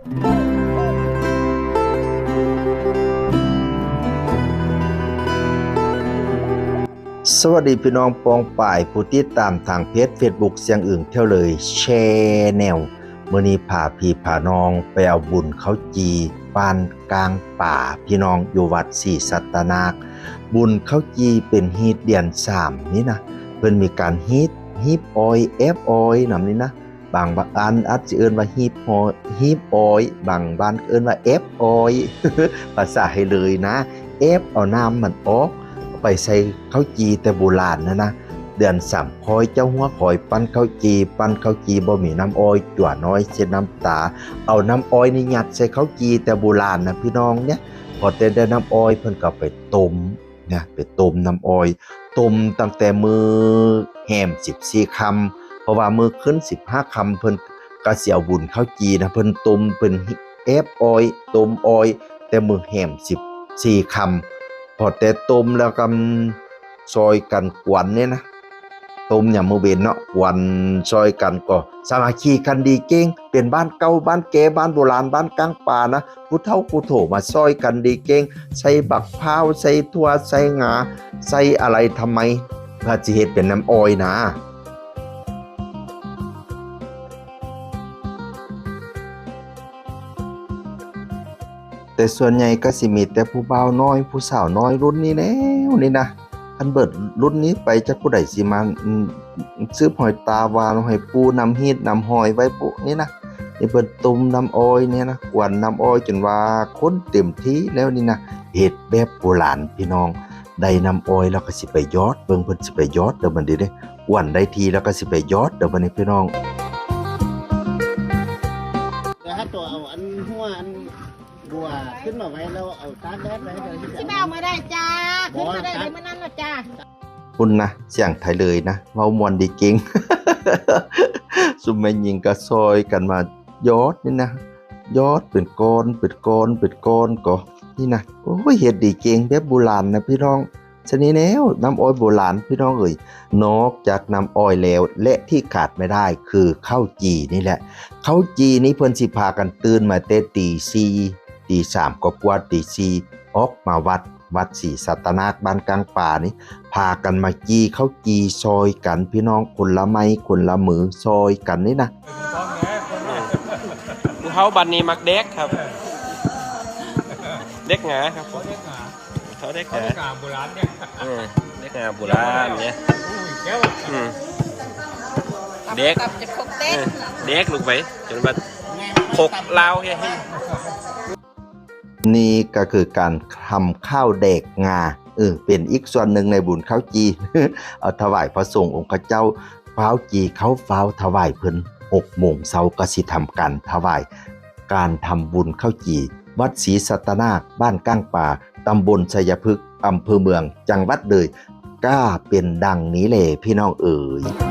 สวัสดีพี่น้องปองป่ายผู้ติดตามทางเพจ Facebook เสียงอื่นเที่ยวเลยแชร์แนวมื้อนี้พาพี่พาน้องไปเอาบุญเขาจีปานกลางป่าพี่น้องอยู่วัดศรีสัตนาค บุญเขาจีเป็นฮีตเดือน3นี่นะเพิ่นมีการฮีตฮีบออยเอฟออยนำนี้นะ บางบ้านอาจจะเอิ้นว่าฮีบออยฮีบออยบางบ้านเอิ้นว่าเอฟออยภาษาให้เลยนะเอฟเอาน้ำมันออกไปใส่ข้าวจีแต่โบราณนะนะเดือนสามคอยเจ้าหัวคอยปั้นข้าวจีปั้นข้าวจีบ่มีน้ำอ้อยจั่วน้อยเส้นน้ำตา เอาน้ำอ้อยนี่ยัดใส่ข้าวจีแต่โบราณนะพี่น้องเนี่ยพอแต่ได้น้ำอ้อยเพิ่นก็ไปต้มนะไปต้มน้ำอ้อยต้มตั้งแต่มือแหม14คำ เพราะว่ามือขึ้น15คำเพิ่นก็สิเอาบุญข้าวจีนะเพิ่นต้มเพิ่นเอฟออยต้มออย แต่มือแหม14คำพอแต่ต้มแล้วก็ซอยกันกวนเนี่ยนะต้มอย่างมือเบนเนาะกวนซอยกันก็สามัคคีกันดีเก่งเป็นบ้านเก่าบ้านแก่บ้านโบราณบ้านกลางป่านะผู้เฒ่าผู้โถมาซอยกันดีเก่งใส่บักพร้าวใส่ถั่วใส่งาใส่อะไรทำไมพื่อจะเฮ็ดเป็นน้ำอ้อยนะ แต่ส่วนใหญ่ก็สิมีแต่ผู้บ่าวน้อย ผู้สาวน้อยรุ่นนี้แล้วนี่นะคันเบิดรุ่นนี้ไปจักผู้ใดสิมาซื้อหอยตาวานหอยปูนำฮีดนำหอยไว้ปุนี่นะนี่เบิดตุ่มน้ำอ้อยเนี่ยนะกวนน้ำอ้อยจนว่าคนเต็มที่แล้วนี่นะเฮ็ดแบบโบราณพี่น้องได้น้ำอ้อยแล้วก็สิไปยอดเบิ่งเพิ่นสิไปยอดเดี๋ยวมันดีเด้กวนได้ทีแล้วก็สิไปยอดเดี๋ยววันนี้พี่น้องเดี๋ยวถ้าตัวเอาอันหัวอัน บัวขึ้นมาไว้แล้วเอาตากแดดไว้เดี๋ยวที่ที่จะแมวมาได้จ้าขึ้นมาได้เลยเมื่อนั้นนะจ้าคุณนะเสียงไทยเลยนะเว้ามวนดีเก่งสุมแม่ยิงก็ซอยกันมายอดนี่นะยอดเป็นก้อนเป็นก้อนเป็นก้อนก็นี่นะโอ้ยเฮ็ดดีเก่งแบบโบราณนะพี่น้องชนี้แล้วน้ำอ้อยโบราณพี่น้องเอ่ยนอกจากน้ำอ้อยแล้วและที่ขาดไม่ได้คือข้าวจีนี่แหละข้าวจีนี่เพิ่นสิพากันตื่นมาแต่ตีสี่ ตีสามก็กว่าตีสี่ออกมาวัดวัดศรีสัตนาคบ้านกลางป่านี่พากันมาจีเข้าจีซอยกันพี่น้องคนละไม้คนละมือซอยกันนี่นะเท้าบันนี้มักเด็กครับ เด็กหงาครับเขาเด็กหงาเขาเด็กหงากาโบราณเนี่ยเออเด็กหงาโบราณเนี่ยอุ้ยแก้วอืมเด็กตับจะครบเต้เออเด็กลูกไปจนมาพกลาวเฮ้ย นี่ก็คือการทำข้าวแดกงาเออเป็นอีกส่วนหนึ่งในบุญข้าวจีเอาถวายพระสงฆ์องค์เจ้าฟ้าวจีเขาฟ้าวถวายเพิ่นหกโมงเช้าก็สิทำกันถวายการทำบุญข้าวจีวัดศรีสัตนาคบ้านก้างป่าตำบลชัยพฤกษ์อำเภอเมือง จังหวัดเลยก้าเป็นดังนี้เลยพี่น้องเอ๋ย